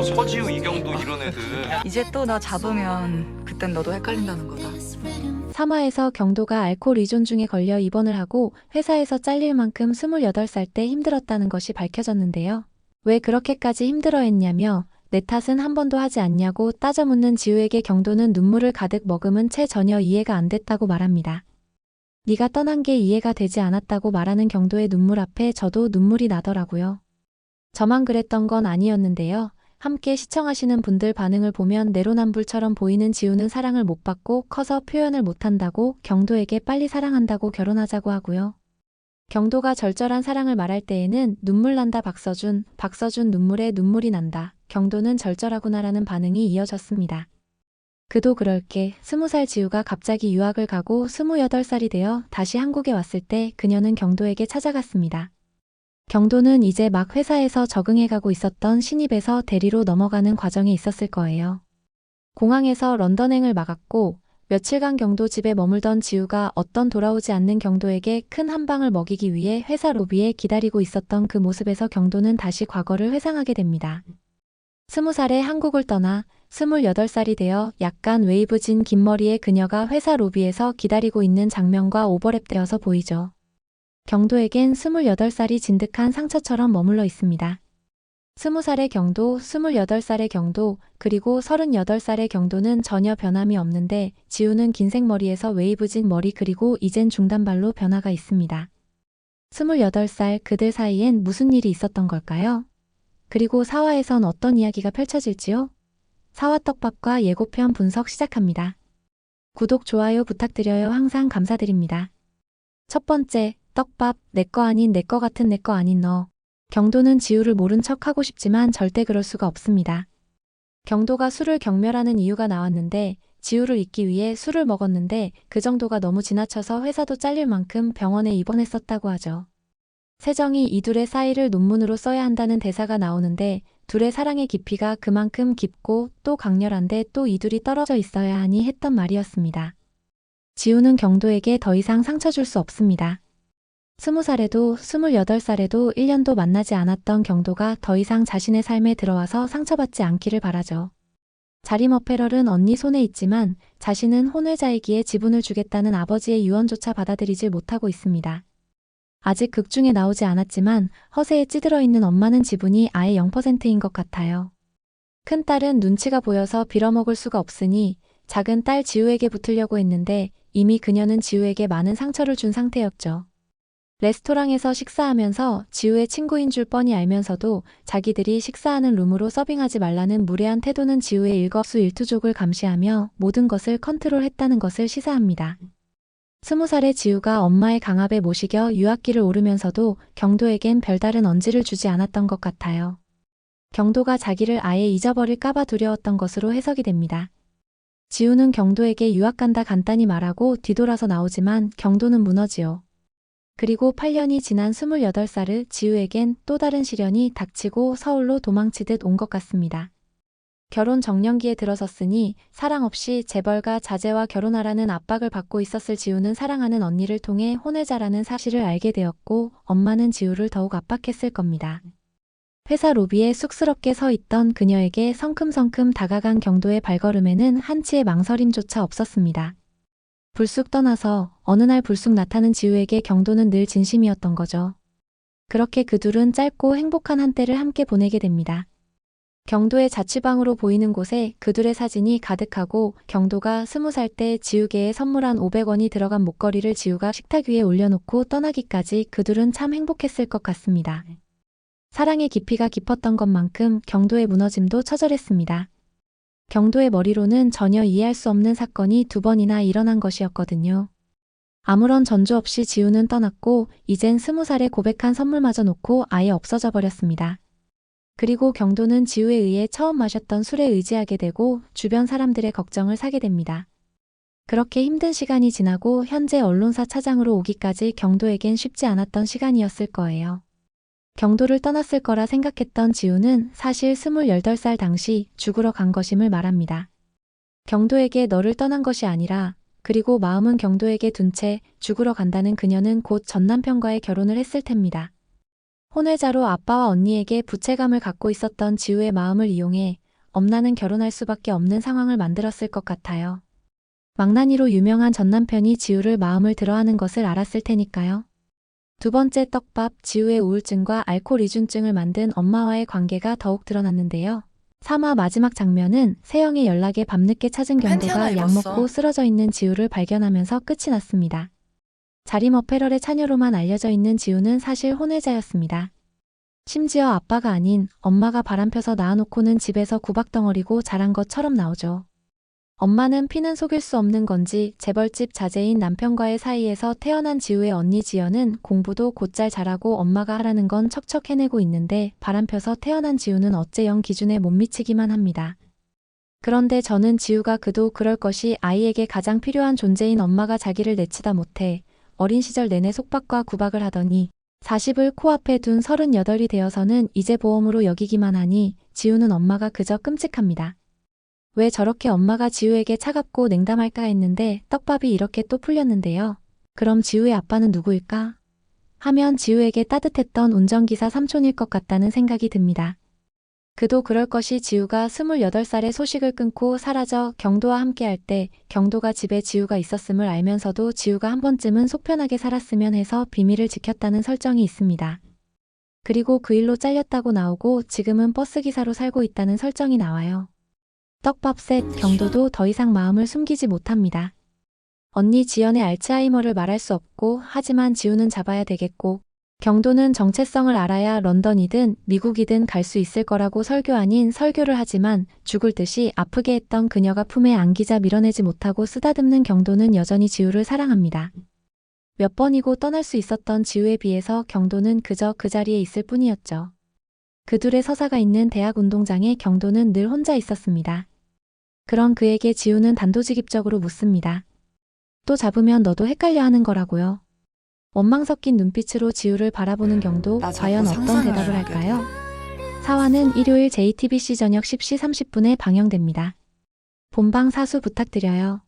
저 서지우 이경도 이런 애들 이제 또 나 잡으면 그땐 너도 헷갈린다는 거다. 3화에서 경도가 알코올 의존 중에 걸려 입원을 하고 회사에서 잘릴 만큼 28살 때 힘들었다는 것이 밝혀졌는데요. 왜 그렇게까지 힘들어 했냐며 내 탓은 한 번도 하지 않냐고 따져 묻는 지우에게 경도는 눈물을 가득 머금은 채 전혀 이해가 안 됐다고 말합니다. 네가 떠난 게 이해가 되지 않았다고 말하는 경도의 눈물 앞에 저도 눈물이 나더라고요. 저만 그랬던 건 아니었는데요. 함께 시청하시는 분들 반응을 보면 내로남불처럼 보이는 지우는 사랑을 못 받고 커서 표현을 못한다고 경도에게 빨리 사랑한다고 결혼하자고 하고요. 경도가 절절한 사랑을 말할 때에는 눈물 난다 박서준, 박서준 눈물에 눈물이 난다. 경도는 절절하구나라는 반응이 이어졌습니다. 그도 그럴게 스무 살 지우가 갑자기 유학을 가고 스무여덟 살이 되어 다시 한국에 왔을 때 그녀는 경도에게 찾아갔습니다. 경도는 이제 막 회사에서 적응해가고 있었던 신입에서 대리로 넘어가는 과정에 있었을 거예요. 공항에서 런던행을 막았고 며칠간 경도 집에 머물던 지우가 어떤 돌아오지 않는 경도에게 큰 한 방을 먹이기 위해 회사 로비에 기다리고 있었던 그 모습에서 경도는 다시 과거를 회상하게 됩니다. 스무 살에 한국을 떠나 스물여덟 살이 되어 약간 웨이브진 긴 머리의 그녀가 회사 로비에서 기다리고 있는 장면과 오버랩되어서 보이죠. 경도에겐 28살이 진득한 상처처럼 머물러 있습니다. 20살의 경도, 28살의 경도, 그리고 38살의 경도는 전혀 변함이 없는데 지우는 긴 생머리에서 웨이브진 머리 그리고 이젠 중단발로 변화가 있습니다. 28살 그들 사이엔 무슨 일이 있었던 걸까요? 그리고 사화에선 어떤 이야기가 펼쳐질지요? 사화떡밥과 예고편 분석 시작합니다. 구독, 좋아요 부탁드려요. 항상 감사드립니다. 첫 번째, 떡밥, 내 거 아닌 내 거 같은 내 거 아닌 너. 경도는 지우를 모른 척 하고 싶지만 절대 그럴 수가 없습니다. 경도가 술을 경멸하는 이유가 나왔는데 지우를 잊기 위해 술을 먹었는데 그 정도가 너무 지나쳐서 회사도 잘릴 만큼 병원에 입원했었다고 하죠. 세정이 이 둘의 사이를 논문으로 써야 한다는 대사가 나오는데 둘의 사랑의 깊이가 그만큼 깊고 또 강렬한데 또 이 둘이 떨어져 있어야 하니 했던 말이었습니다. 지우는 경도에게 더 이상 상처 줄 수 없습니다. 스무 살에도 스물여덟 살에도 1년도 만나지 않았던 경도가 더 이상 자신의 삶에 들어와서 상처받지 않기를 바라죠. 자리머페럴은 언니 손에 있지만 자신은 혼외자이기에 지분을 주겠다는 아버지의 유언조차 받아들이질 못하고 있습니다. 아직 극 중에 나오지 않았지만 허세에 찌들어 있는 엄마는 지분이 아예 0%인 것 같아요. 큰딸은 눈치가 보여서 빌어먹을 수가 없으니 작은 딸 지우에게 붙으려고 했는데 이미 그녀는 지우에게 많은 상처를 준 상태였죠. 레스토랑에서 식사하면서 지우의 친구인 줄 뻔히 알면서도 자기들이 식사하는 룸으로 서빙하지 말라는 무례한 태도는 지우의 일거수 일투족을 감시하며 모든 것을 컨트롤했다는 것을 시사합니다. 스무 살의 지우가 엄마의 강압에 모시겨 유학길을 오르면서도 경도에겐 별다른 언지를 주지 않았던 것 같아요. 경도가 자기를 아예 잊어버릴까봐 두려웠던 것으로 해석이 됩니다. 지우는 경도에게 유학 간다 간단히 말하고 뒤돌아서 나오지만 경도는 무너지요. 그리고 8년이 지난 28살의 지우에겐 또 다른 시련이 닥치고 서울로 도망치듯 온 것 같습니다. 결혼 정년기에 들어섰으니 사랑 없이 재벌가 자제와 결혼하라는 압박을 받고 있었을 지우는 사랑하는 언니를 통해 혼외자라는 사실을 알게 되었고 엄마는 지우를 더욱 압박했을 겁니다. 회사 로비에 쑥스럽게 서 있던 그녀에게 성큼성큼 다가간 경도의 발걸음에는 한치의 망설임조차 없었습니다. 불쑥 떠나서 어느 날 불쑥 나타난 지우에게 경도는 늘 진심이었던 거죠. 그렇게 그 둘은 짧고 행복한 한때를 함께 보내게 됩니다. 경도의 자취방으로 보이는 곳에 그둘의 사진이 가득하고 경도가 스무 살 때 지우개에 선물한 500원이 들어간 목걸이를 지우가 식탁 위에 올려놓고 떠나기까지 그둘은 참 행복했을 것 같습니다. 사랑의 깊이가 깊었던 것만큼 경도의 무너짐도 처절했습니다. 경도의 머리로는 전혀 이해할 수 없는 사건이 두 번이나 일어난 것이었거든요. 아무런 전조 없이 지우는 떠났고 이젠 스무 살에 고백한 선물마저 놓고 아예 없어져 버렸습니다. 그리고 경도는 지우에 의해 처음 마셨던 술에 의지하게 되고 주변 사람들의 걱정을 사게 됩니다. 그렇게 힘든 시간이 지나고 현재 언론사 차장으로 오기까지 경도에겐 쉽지 않았던 시간이었을 거예요. 경도를 떠났을 거라 생각했던 지우는 사실 28살 당시 죽으러 간 것임을 말합니다. 경도에게 너를 떠난 것이 아니라 그리고 마음은 경도에게 둔 채 죽으러 간다는 그녀는 곧 전 남편과의 결혼을 했을 텐니다. 혼외자로 아빠와 언니에게 부채감을 갖고 있었던 지우의 마음을 이용해 엄나는 결혼할 수밖에 없는 상황을 만들었을 것 같아요. 망나니로 유명한 전 남편이 지우를 마음을 들어하는 것을 알았을 테니까요. 두 번째 떡밥, 지우의 우울증과 알코올 이중증을 만든 엄마와의 관계가 더욱 드러났는데요. 3화 마지막 장면은 세영의 연락에 밤늦게 찾은 경도가 약. 먹고 쓰러져 있는 지우를 발견하면서 끝이 났습니다. 자림 어페럴의 차녀로만 알려져 있는 지우는 사실 혼외자였습니다. 심지어 아빠가 아닌 엄마가 바람펴서 낳아놓고는 집에서 구박덩어리고 자란 것처럼 나오죠. 엄마는 피는 속일 수 없는 건지 재벌집 자제인 남편과의 사이에서 태어난 지우의 언니 지연은 공부도 곧잘 잘하고 엄마가 하라는 건 척척 해내고 있는데 바람펴서 태어난 지우는 어째 영 기준에 못 미치기만 합니다. 그런데 저는 지우가 그도 그럴 것이 아이에게 가장 필요한 존재인 엄마가 자기를 내치다 못해 어린 시절 내내 속박과 구박을 하더니 40을 코앞에 둔 38이 되어서는 이제 보험으로 여기기만 하니 지우는 엄마가 그저 끔찍합니다. 왜 저렇게 엄마가 지우에게 차갑고 냉담할까 했는데 떡밥이 이렇게 또 풀렸는데요. 그럼 지우의 아빠는 누구일까? 하면 지우에게 따뜻했던 운전기사 삼촌일 것 같다는 생각이 듭니다. 그도 그럴 것이 지우가 28살에 소식을 끊고 사라져 경도와 함께 할 때 경도가 집에 지우가 있었음을 알면서도 지우가 한 번쯤은 속편하게 살았으면 해서 비밀을 지켰다는 설정이 있습니다. 그리고 그 일로 잘렸다고 나오고 지금은 버스기사로 살고 있다는 설정이 나와요. 떡밥 셋 경도도 더 이상 마음을 숨기지 못합니다. 언니 지연의 알츠하이머를 말할 수 없고 하지만 지우는 잡아야 되겠고 경도는 정체성을 알아야 런던이든 미국이든 갈 수 있을 거라고 설교 아닌 설교를 하지만 죽을 듯이 아프게 했던 그녀가 품에 안기자 밀어내지 못하고 쓰다듬는 경도는 여전히 지우를 사랑합니다. 몇 번이고 떠날 수 있었던 지우에 비해서 경도는 그저 그 자리에 있을 뿐이었죠. 그 둘의 서사가 있는 대학 운동장에 경도는 늘 혼자 있었습니다. 그런 그에게 지우는 단도직입적으로 묻습니다. 또 잡으면 너도 헷갈려 하는 거라고요. 원망 섞인 눈빛으로 지우를 바라보는 경도 나 자꾸 과연 어떤 대답을 할까요? 사화는 일요일 JTBC 저녁 10시 30분에 방영됩니다. 본방 사수 부탁드려요.